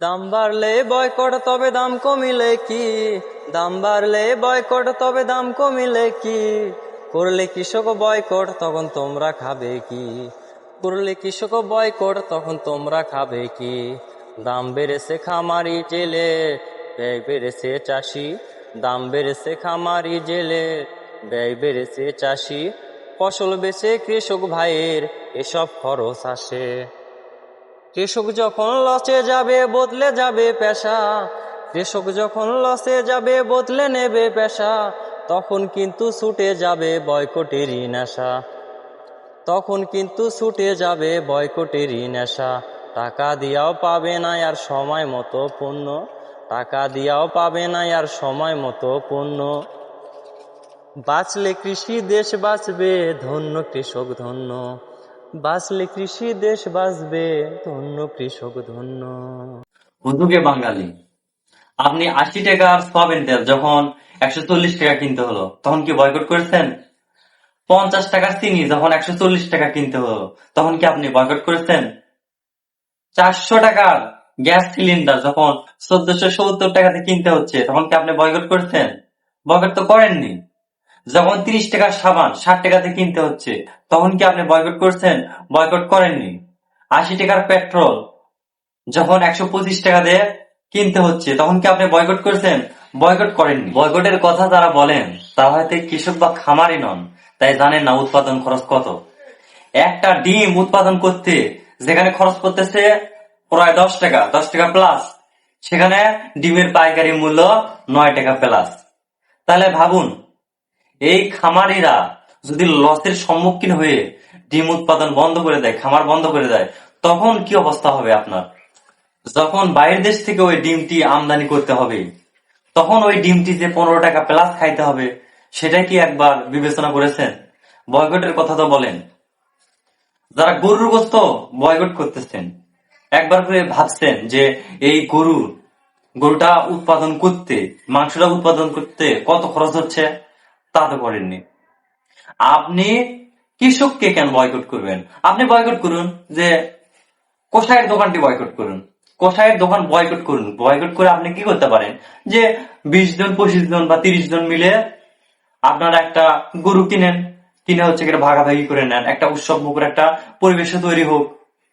দাম বাড়লে বয়কট, তবে দাম কমিলে কি? দাম বাড়লে বয়কট, তবে দাম কমিলে কি? করলে কৃষক বয়কট, তখন তোমরা খাবে কি? করলে কৃষক বয়কট, তখন তোমরা খাবে কি? দাম বেড়েছে খামারি জেলে, ব্যয় বেড়েছে চাষি। দাম বেড়েছে খামারি জেলে, ব্যয় বেড়েছে চাষি। ফসল বেছে কৃষক ভাইয়ের, এসব খরচ আসে। কৃষক যখন লসে যাবে, বদলে যাবে পেশা। কৃষক যখন লসে যাবে, বদলে নেবে পেশা। তখন কিন্তু ছুটে যাবে বয়কটেরই নেশা। তখন কিন্তু ছুটে যাবে বয়কটেরই নেশা। টাকা দিয়াও পাবে না আর সময় মতো পণ্য। টাকা দিয়াও পাবে না আর সময় মতো পণ্য। বাঁচলে কৃষি দেশ বাঁচবে, ধন্য কৃষক ধন্য। বাঁচলে কৃষি দেশ বাঁচবে, ধন্য কৃষক ধন্য। হুজুগে বাঙালি। আপনি আশি টাকার সয়াবিন তেল যখন একশো চল্লিশ টাকা কিনতে হলো, তখন কি বয়কট করেছেন? পঞ্চাশ টাকার চিনি যখন একশো চল্লিশ টাকা কিনতে হলো, তখন কি আপনি বয়কট করেছেন? চারশো টাকার গ্যাস সিলিন্ডার যখন চোদ্দশো সত্তর টাকাতে কিনতে হচ্ছে, তখন কি আপনি বয়কট করেছেন? বয়কট তো করেননি। যখন তিরিশ টাকার সাবান, ষাট টাকাতে কিনতে হচ্ছে। তখন কি আপনি বয়কট করছেন? বয়কট করেননি। আশি টাকার পেট্রোল, যখন একশো পঁচিশ টাকা দিয়ে কিনতে হচ্ছে, তখন কি আপনি বয়কট করেছেন? বয়কট করেননি। বয়কটের কথা যারা বলেন, তারা হয়তো কৃষক বা খামারি নন, তাই জানেন না উৎপাদন খরচ কত। একটা ডিম উৎপাদন করতে, যেখানে খরচ করতেছে প্রায় দশ টাকা দশ টাকা প্লাস সেখানে ডিমের পাইকারি মূল্য নয় টাকা প্লাস তাহলে ভাবুন এই খামারিরা যদি লসের সম্মুখীন হয়ে ডিম উৎপাদন বন্ধ করে দেয়, খামার বন্ধ করে দেয়, তখন কি অবস্থা হবে আপনার? যখন বাইরের দেশ থেকে ওই ডিমটি আমদানি করতে হবে, তখন ওই ডিমটি যে পনেরো টাকা প্লাস খাইতে হবে সেটা কি একবার বিবেচনা করেছেন? বয়কটের কথা তো বলেন। যারা গরুর গোস্ত বয়কট করতেছেন, একবার করে ভাবছেন যে এই গরু, গরুটা উৎপাদন করতে, মাংসটা উৎপাদন করতে কত খরচ হচ্ছে? তা তো করেননি। আপনি কৃষককে কেন বয়কট করবেন? আপনি বয়কট করুন যে কোষায়ের দোকানটি বয়কট করুন। কোষায়ের দোকান বয়কট করুন। বয়কট করে আপনি কি করতে পারেন? যে বিশ জন, পঁচিশ জন বা তিরিশ জন মিলে আপনারা একটা গরু কিনেন। কিনে হচ্ছে কিনা ভাগাভাগি করে নেন। একটা উৎসব মুখর একটা পরিবেশে তৈরি হোক।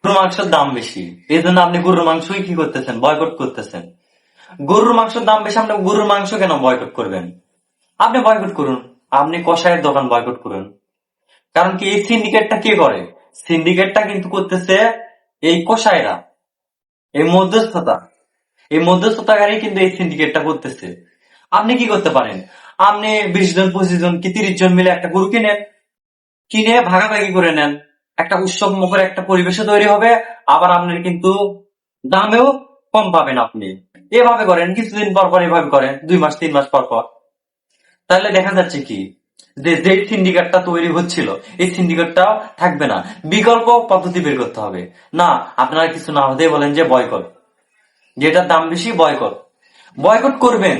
গরুর মাংসের দাম বেশি। এই জন্য আপনি গরুর মাংসই কি করতেছেন? বয়কট করতেছেন। গরুর মাংসের দাম বেশি, আপনি গরুর মাংস কেন বয়কট করবেন? আপনি বয়কট করুন। আপনি কষায়ের দোকান বয়কট করুন। কারণ কি, এই সিন্ডিকেটটা কে করে? সিন্ডিকেটটা কিন্তু করতেছে এই কষায়রা এই মধ্যস্থতা। এই মধ্যস্থতাকারী কিন্তু এই সিন্ডিকেটটা করতেছে। আপনি কি করতে পারেন? আপনি বিশ জন, পঁচিশ জন কি তিরিশ জন মিলে একটা গরু কিনেন? কিনে ভাগাভাগি করে নেন। একটা উৎসব মুখের একটা পরিবেশে তৈরি হবে, আবার আপনার কিন্তু দামেও কম পাবেন আপনি। এভাবে করেন, কিছুদিন পর পর এভাবে করেন, দুই মাস, তিন মাস পর পর। তাহলে দেখা যাচ্ছে কি? যে যে সিন্ডিকেটটা তৈরি হচ্ছিল, এই সিন্ডিকেটটাও থাকবে না। বিকল্প পদ্ধতি বের করতে হবে। না, আপনারা কিছু না হতে বলেন যে বয়কট যেটার দাম বেশি বয়কট বয়কট করবেন,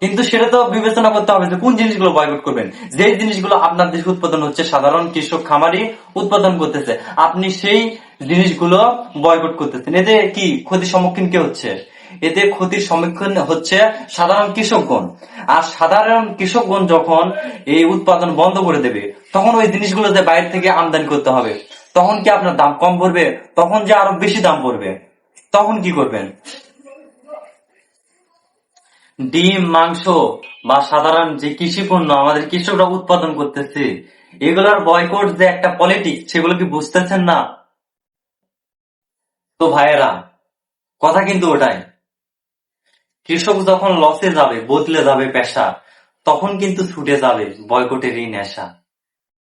কিন্তু সেটা তো বিবেচনা করতে হবে যে কোন জিনিসগুলো বয়কট করবেন। যে জিনিসগুলো আপনার দেশে উৎপাদন হচ্ছে, সাধারণ কৃষক খামারি উৎপাদন করতেছে। আপনি সেই জিনিসগুলো বয়কট করতেছেন। এতে কি ক্ষতির সম্মুখীন কে হচ্ছে? এতে ক্ষতির সম্মুখীন হচ্ছে সাধারণ কৃষকগণ। আর সাধারণ কৃষকগণ যখন এই উৎপাদন বন্ধ করে দেবে, তখন ওই জিনিসগুলো যে বাইরে থেকে আমদানি করতে হবে। তখন কি আপনার দাম কম পড়বে? তখন যে আরও বেশি দাম পড়বে। তখন কি করবেন? ডিম, মাংস বা সাধারণ যে কৃষি পণ্য আমাদের কৃষকরা উৎপাদন করতেছে, এগুলোর বয়কট যে একটা পলিটিক্স সেগুলো কি বুঝতেছেন না? তো ভাইয়েরা, কথা কিন্তু ওটাই। কৃষক যখন লসে যাবে বদলে যাবে পেশা তখন কিন্তু ছুটে যাবে বয়কটের এই নেশা।